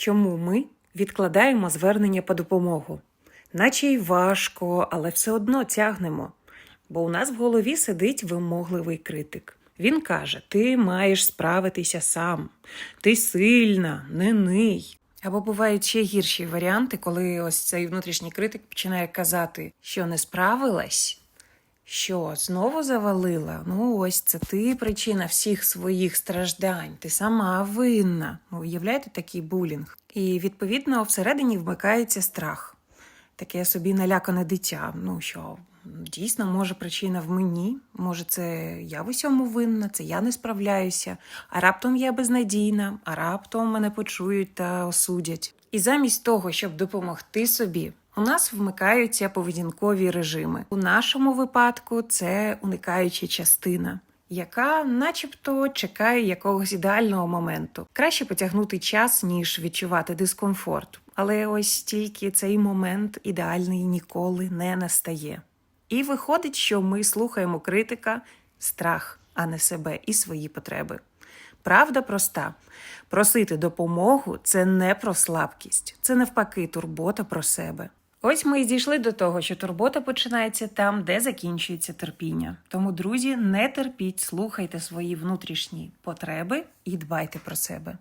чому ми відкладаємо звернення по допомогу. Наче й важко, але все одно тягнемо. Бо у нас в голові сидить вимогливий критик. Він каже: Ти маєш справитися сам, ти сильна, не ний. Або бувають ще гірші варіанти, коли ось цей внутрішній критик починає казати, що не справилась, що знову завалила? Ну, ось це ти причина всіх своїх страждань. Ти сама винна. Ну, уявляєте такий булінг? І відповідно всередині вмикається страх. Таке собі налякане дитя. Ну що, дійсно, може причина в мені, може, це я в усьому винна, це я не справляюся, а раптом я безнадійна, а раптом мене почують та осудять. І замість того, щоб допомогти собі, у нас вмикаються поведінкові режими. У нашому випадку це уникаюча частина. Яка, начебто, чекає якогось ідеального моменту. Краще потягнути час, ніж відчувати дискомфорт. Але ось тільки цей момент ідеальний ніколи не настає. І виходить, що ми слухаємо критика, страх, а не себе і свої потреби. Правда проста: просити допомогу це не про слабкість, це навпаки турбота про себе. Ось ми і дійшли до того, що турбота починається там, де закінчується терпіння. Тому, друзі, не терпіть, слухайте свої внутрішні потреби і дбайте про себе.